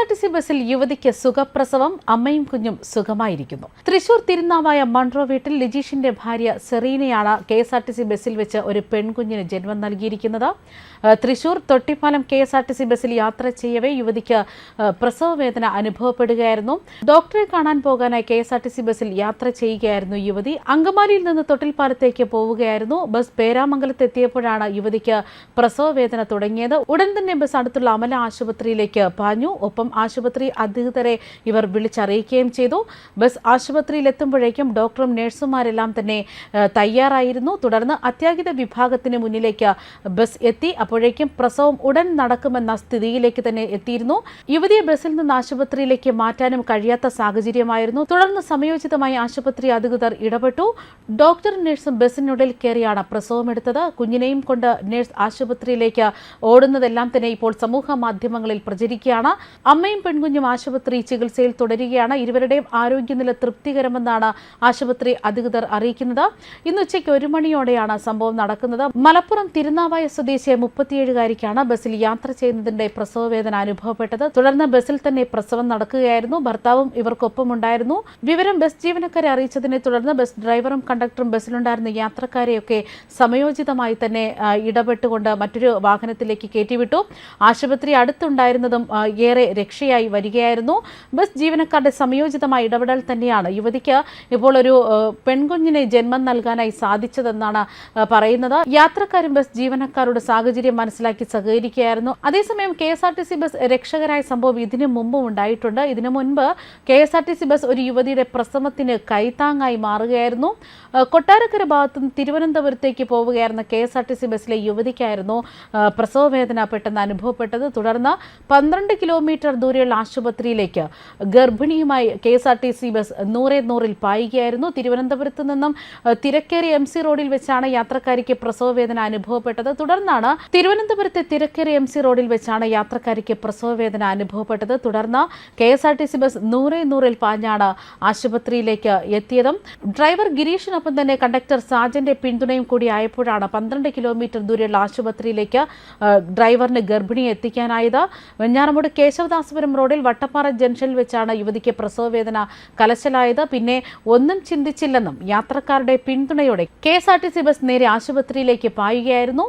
R T C ബസ്സിൽ യുവതിക്ക് സുഖപ്രസവം അമ്മയും കുഞ്ഞും സുഖമായിരിക്കുന്നു. തൃശൂർ തിരുനാവായ മൺട്രോ വീട്ടിൽ ലിജീഷിന്റെ ഭാര്യ സെറീനയാണ് K S R T C ബസ്സിൽ വെച്ച് ഒരു പെൺകുഞ്ഞിന് ജന്മം നൽകിയിരിക്കുന്നത്. Thrissur Thottippalam K S R T C ബസ്സിൽ യാത്ര ചെയ്യവേ യുവതിക്ക് പ്രസവ വേദന അനുഭവപ്പെടുകയായിരുന്നു. ഡോക്ടറെ കാണാൻ പോകാനായി K S R T C ബസ്സിൽ യാത്ര ചെയ്യുകയായിരുന്നു യുവതി. അങ്കമാലിയിൽ നിന്ന് തൊട്ടിൽപ്പാലത്തേക്ക് പോവുകയായിരുന്നു. ബസ് പേരാമംഗലത്ത് എത്തിയപ്പോഴാണ് യുവതിക്ക് പ്രസവ വേദന തുടങ്ങിയത്. ഉടൻ തന്നെ ബസ് അടുത്തുള്ള അമല ആശുപത്രിയിലേക്ക് പാഞ്ഞു. ഒപ്പം ആശുപത്രി അധികൃതരെ ഇവർ വിളിച്ചറിയിക്കുകയും ചെയ്തു. ബസ് ആശുപത്രിയിൽ എത്തുമ്പോഴേക്കും ഡോക്ടറും നഴ്സുമാരെല്ലാം തന്നെ തയ്യാറായിരുന്നു. തുടർന്ന് അത്യാഹിത വിഭാഗത്തിന് മുന്നിലേക്ക് ബസ് എത്തി. അപ്പോഴേക്കും പ്രസവം ഉടൻ നടക്കുമെന്ന സ്ഥിതിയിലേക്ക് തന്നെ എത്തിയിരുന്നു. യുവതിയെ ബസ്സിൽ നിന്ന് ആശുപത്രിയിലേക്ക് മാറ്റാനും കഴിയാത്ത സാഹചര്യമായിരുന്നു. തുടർന്ന് സമയോചിതമായി ആശുപത്രി അധികൃതർ ഇടപെട്ടു. ഡോക്ടറും നഴ്സും ബസ്സിനുള്ളിൽ കയറിയാണ് പ്രസവം എടുത്തത്. കുഞ്ഞിനെയും കൊണ്ട് നഴ്സ് ആശുപത്രിയിലേക്ക് ഓടുന്നതെല്ലാം തന്നെ ഇപ്പോൾ സമൂഹ മാധ്യമങ്ങളിൽ പ്രചരിക്കുകയാണ്. അമ്മയും പെൺകുഞ്ഞും ആശുപത്രി ചികിത്സയിൽ തുടരുകയാണ്. ഇരുവരുടെയും ആരോഗ്യനില തൃപ്തികരമെന്നാണ് ആശുപത്രി അധികൃതർ അറിയിക്കുന്നത്. ഇന്ന് ഉച്ചയ്ക്ക് ഒരു മണിയോടെയാണ് സംഭവം നടക്കുന്നത്. മലപ്പുറം തിരുനാവായ സ്വദേശിയായ മുപ്പത്തിയേഴുകാരിക്കാണ് ബസ്സിൽ യാത്ര ചെയ്യുന്നതിന്റെ പ്രസവവേദന അനുഭവപ്പെട്ടത്. തുടർന്ന് ബസ്സിൽ തന്നെ പ്രസവം നടക്കുകയായിരുന്നു. ഭർത്താവും ഇവർക്കൊപ്പം ഉണ്ടായിരുന്നു വിവരം ബസ് ജീവനക്കാരെ അറിയിച്ചതിനെ തുടർന്ന് ബസ് ഡ്രൈവറും കണ്ടക്ടറും ബസ്സിലുണ്ടായിരുന്ന യാത്രക്കാരെയൊക്കെ സമയോചിതമായി തന്നെ ഇടപെട്ടുകൊണ്ട് മറ്റൊരു വാഹനത്തിലേക്ക് കയറ്റിവിട്ടു. ആശുപത്രി അടുത്തുണ്ടായിരുന്നതും ഏറെ രക്ഷയായി വരികയായിരുന്നു. ബസ് ജീവനക്കാരുടെ സമയോചിതമായ ഇടപെടൽ തന്നെയാണ് യുവതിക്ക് ഇപ്പോൾ ഒരു പെൺകുഞ്ഞിനെ ജന്മം നൽകാനായി സാധിച്ചതെന്നാണ് പറയുന്നത്. യാത്രക്കാരും ബസ് ജീവനക്കാരുടെ സാഹചര്യം മനസ്സിലാക്കി സഹകരിക്കുകയായിരുന്നു. അതേസമയം K S R T C bus രക്ഷകരായ സംഭവം ഇതിനു മുമ്പും ഉണ്ടായിട്ടുണ്ട്. ഇതിനു മുൻപ് K S R T C bus ഒരു യുവതിയുടെ പ്രസവത്തിന് കൈത്താങ്ങായി മാറുകയായിരുന്നു. കൊട്ടാരക്കര ഭാഗത്തു നിന്ന് തിരുവനന്തപുരത്തേക്ക് പോവുകയായിരുന്ന K S R T C ബസ്സിലെ യുവതിക്കായിരുന്നു പ്രസവവേദന പെട്ടെന്ന് അനുഭവപ്പെട്ടത്. തുടർന്ന് പന്ത്രണ്ട് കിലോമീറ്റർ ദൂരെയുള്ള ആശുപത്രിയിലേക്ക് ഗർഭിണിയുമായി K S R T C bus നൂറെ നൂറിൽ പായുകയായിരുന്നു. തിരുവനന്തപുരത്ത് നിന്നും തിരക്കേറി എം സി റോഡിൽ വെച്ചാണ് യാത്രക്കാരിക്ക് പ്രസവവേദന അനുഭവപ്പെട്ടത്. തുടർന്നാണ് തിരുവനന്തപുരത്തെ തിരക്കേറി എം സി റോഡിൽ വെച്ചാണ് യാത്രക്കാരിക്ക് പ്രസവവേദന അനുഭവപ്പെട്ടത്. തുടർന്ന് K S R T C bus നൂറെ നൂറിൽ പാഞ്ഞാണ് ആശുപത്രിയിലേക്ക് എത്തിയതും. ഡ്രൈവർ ഗിരീഷിനൊപ്പം തന്നെ കണ്ടക്ടർ സാജന്റെ പിന്തുണയും കൂടി ആയപ്പോഴാണ് പന്ത്രണ്ട് കിലോമീറ്റർ ദൂരെയുള്ള ആശുപത്രിയിലേക്ക് ഡ്രൈവറിന് ഗർഭിണിയെ എത്തിക്കാനായത്. വെഞ്ഞാറമൂട് കേശവദാസപുരം റോഡിൽ വട്ടപ്പാറ ജംഗ്ഷനിൽ വെച്ചാണ് യുവതിക്ക് പ്രസവവേദന കലശലായത്. പിന്നെ ഒന്നും ചിന്തിച്ചില്ലെന്നും യാത്രക്കാരുടെ പിന്തുണയോടെ K S R T C bus നേരെ ആശുപത്രിയിലേക്ക് പായുകയായിരുന്നു.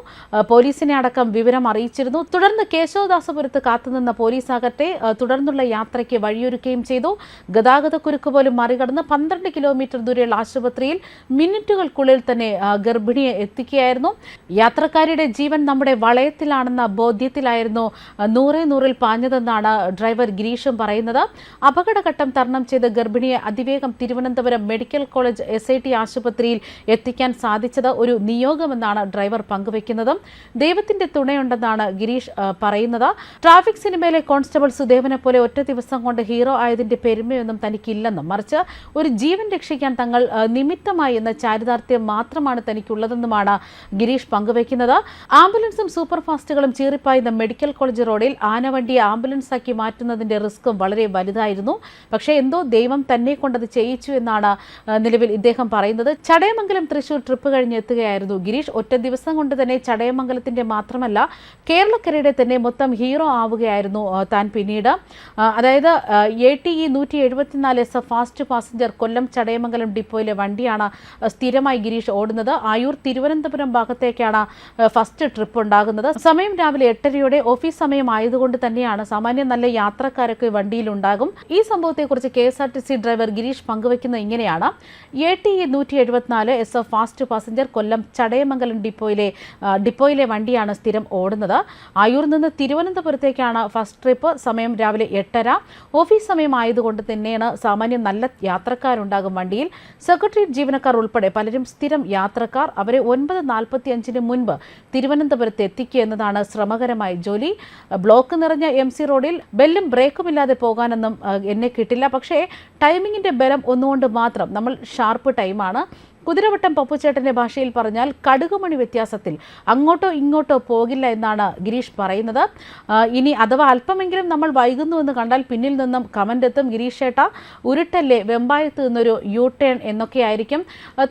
പോലീസിനെ അടക്കം വിവരം അറിയിച്ചിരുന്നു. തുടർന്ന് കേശവദാസപുരത്ത് കാത്തുനിന്ന പോലീസാകട്ടെ തുടർന്നുള്ള യാത്രയ്ക്ക് വഴിയൊരുക്കുകയും ചെയ്തു. ഗതാഗതക്കുരുക്ക് പോലും മറികടന്ന് പന്ത്രണ്ട് കിലോമീറ്റർ ദൂരെയുള്ള ആശുപത്രിയിൽ മിനിറ്റുകൾക്കുള്ളിൽ തന്നെ ഗർഭിണിയെ എത്തിക്കുകയായിരുന്നു. യാത്രക്കാരുടെ ജീവൻ നമ്മുടെ വളയത്തിലാണെന്ന ബോധ്യത്തിലായിരുന്നു നൂറെ നൂറിൽ പാഞ്ഞതെന്നാണ് ഡ്രൈവർ ഗിരീഷും പറയുന്നത് അപകടഘട്ടം തരണം ചെയ്ത് ഗർഭിണിയെ അതിവേഗം Thiruvananthapuram medical college S I T ആശുപത്രിയിൽ എത്തിക്കാൻ സാധിച്ചത് ഒരു നിയോഗമെന്നാണ് ഡ്രൈവർ പങ്കുവെക്കുന്നത്. ദൈവത്തിന്റെ തുണയുണ്ടെന്നാണ് ഗിരീഷ് പറയുന്നത്. ട്രാഫിക് സിനിമയിലെ കോൺസ്റ്റബിൾ സുദേവനെ പോലെ ഒറ്റ ദിവസം കൊണ്ട് ഹീറോ ആയതിന്റെ പെരുമയൊന്നും തനിക്കില്ലെന്നും മറിച്ച് ഒരു ജീവൻ രക്ഷിക്കാൻ തങ്ങൾ നിമിത്തമായി എന്ന ചാരിതാർത്ഥ്യം മാത്രമാണ് തനിക്കുള്ളതെന്നുമാണ് ഗിരീഷ് പങ്കുവയ്ക്കുന്നത് ആംബുലൻസും സൂപ്പർ ഫാസ്റ്റുകളും ചീറിപ്പായുന്ന മെഡിക്കൽ കോളേജ് റോഡിൽ ആനവണ്ടിയെ ആംബുലൻസാക്കി മാറ്റുന്നതിന്റെ റിസ്ക്കും വളരെ വലുതായിരുന്നു. പക്ഷേ എന്തോ ദൈവം തന്നെ കൊണ്ടത് ചെയ്യിച്ചു എന്നാണ് നിലവിൽ ഇദ്ദേഹം പറയുന്നത്. ചടയമംഗലം തൃശൂർ ട്രിപ്പ് കഴിഞ്ഞ് എത്തുകയായിരുന്നു ഗിരീഷ്. ഒറ്റ ദിവസം കൊണ്ട് തന്നെ ചടയമംഗലത്തിന്റെ മാത്രമല്ല കേരളക്കരയുടെ തന്നെ മൊത്തം ഹീറോ ആവുകയായിരുന്നു താൻ പിന്നീട്. അതായത് എ ടി ഇ നൂറ്റി എഴുപത്തിനാല് S fast passenger Kollam Chadayamangalam ഡിപ്പോയിലെ വണ്ടിയാണ് സ്ഥിരമായി ഗിരീഷ് ഓടുന്നത്. ആയൂർ തിരുവനന്തപുരം ഭാഗത്തേക്കാണ് ഫസ്റ്റ് ട്രിപ്പ് ഉണ്ടാകുന്നത്. സമയം രാവിലെ എട്ടരയോടെ ഓഫീസ് സമയം ആയതുകൊണ്ട് തന്നെയാണ് സാമാന്യം നല്ല യാത്രക്കാരൊക്കെ വണ്ടിയിലുണ്ടാകും. ഈ സംഭവത്തെക്കുറിച്ച് K S R T C driver Girish പങ്കുവയ്ക്കുന്നത് ഇങ്ങനെയാണ്. എ ടി ഇ നൂറ്റി എഴുപത്തിനാല് S F fast passenger Kollam Chadayamangalam ഡിപ്പോയിലെ ഡിപ്പോയിലെ വണ്ടിയാണ് സ്ഥിരം ഓടുന്നത്. ആയൂരിൽ നിന്ന് തിരുവനന്തപുരത്തേക്കാണ് ഫസ്റ്റ് ട്രിപ്പ്. സമയം രാവിലെ എട്ടര. ഓഫീസ് സമയം ആയതുകൊണ്ട് തന്നെയാണ് സാമാന്യം നല്ല യാത്രക്കാരുണ്ടാകും വണ്ടിയിൽ. സെക്രട്ടേറിയറ്റ് ജീവനക്കാർ ഉൾപ്പെടെ പലരും സ്ഥിരം യാത്രക്കാർ. അവരെ ഒൻപത് നാൽപ്പത്തി അഞ്ചിന് മുൻപ് തിരുവനന്തപുരത്ത് എത്തിക്കുക എന്നതാണ് ശ്രമകരമായ ജോലി. ബ്ലോക്ക് നിറഞ്ഞ എം സി റോഡിൽ ബെല്ലും ബ്രേക്കും ഇല്ലാതെ പോകാനൊന്നും എന്നെ കിട്ടില്ല. പക്ഷേ ടൈമിങ്ങിന്റെ ബലം ഒന്നുകൊണ്ട് മാത്രം നമ്മൾ ഷാർപ്പ് ടൈമാണ്. കുതിരവട്ടം പപ്പുച്ചേട്ടന്റെ ഭാഷയിൽ പറഞ്ഞാൽ കടുകുമണി വ്യത്യാസത്തിൽ അങ്ങോട്ടോ ഇങ്ങോട്ടോ പോകില്ല എന്നാണ് ഗിരീഷ് പറയുന്നത്. ഇനി അഥവാ അല്പമെങ്കിലും നമ്മൾ വൈകുന്നു എന്ന് കണ്ടാൽ പിന്നിൽ നിന്നും കമന്റ് എത്തും. ഗിരീഷ് ചേട്ട ഉരുട്ടല്ലേ വെമ്പായത്ത് നിന്നൊരു യു ടേൺ എന്നൊക്കെയായിരിക്കും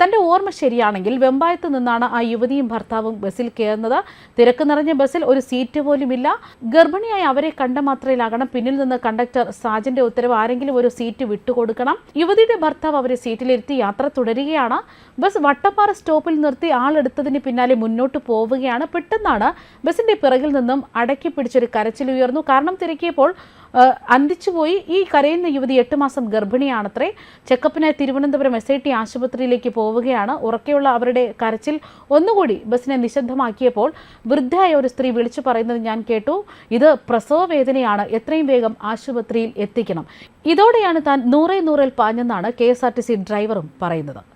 തന്റെ ഓർമ്മ ശരിയാണെങ്കിൽ വെമ്പായത്ത് നിന്നാണ് ആ യുവതിയും ഭർത്താവും ബസ്സിൽ കയറുന്നത്. തിരക്ക് നിറഞ്ഞ ബസ്സിൽ ഒരു സീറ്റ് പോലുമില്ല. ഗർഭിണിയായി അവരെ കണ്ട മാത്രയിലാകണം. പിന്നിൽ നിന്ന് കണ്ടക്ടർ സാജന്റെ ഉത്തരവ് ആരെങ്കിലും ഒരു സീറ്റ് വിട്ടുകൊടുക്കണം. യുവതിയുടെ ഭർത്താവ് അവരെ സീറ്റിലിരുത്തി യാത്ര തുടരുകയാണ്. ബസ് വട്ടപ്പാറ സ്റ്റോപ്പിൽ നിർത്തി ആളെടുത്തതിന് പിന്നാലെ മുന്നോട്ട് പോവുകയാണ്. പെട്ടെന്നാണ് ബസിന്റെ പിറകിൽ നിന്നും അടക്കി പിടിച്ചൊരു കരച്ചിൽ ഉയർന്നു. കാരണം തിരക്കിയപ്പോൾ അന്തിച്ചുപോയി. ഈ കരയുന്ന യുവതി എട്ട് മാസം ഗർഭിണിയാണത്രേ. ചെക്കപ്പിനായി തിരുവനന്തപുരം എസ് ഐ ടി ആശുപത്രിയിലേക്ക് പോവുകയാണ്. ഉറക്കെയുള്ള അവരുടെ കരച്ചിൽ ഒന്നുകൂടി ബസ്സിനെ നിശബ്ദമാക്കിയപ്പോൾ വൃദ്ധയായ ഒരു സ്ത്രീ വിളിച്ചു പറയുന്നത് ഞാൻ കേട്ടു. ഇത് പ്രസവ വേദനയാണ്. എത്രയും വേഗം ആശുപത്രിയിൽ എത്തിക്കണം. ഇതോടെയാണ് താൻ നൂറേ നൂറിൽ പാഞ്ഞെന്നാണ് കെ ഡ്രൈവറും പറയുന്നത്.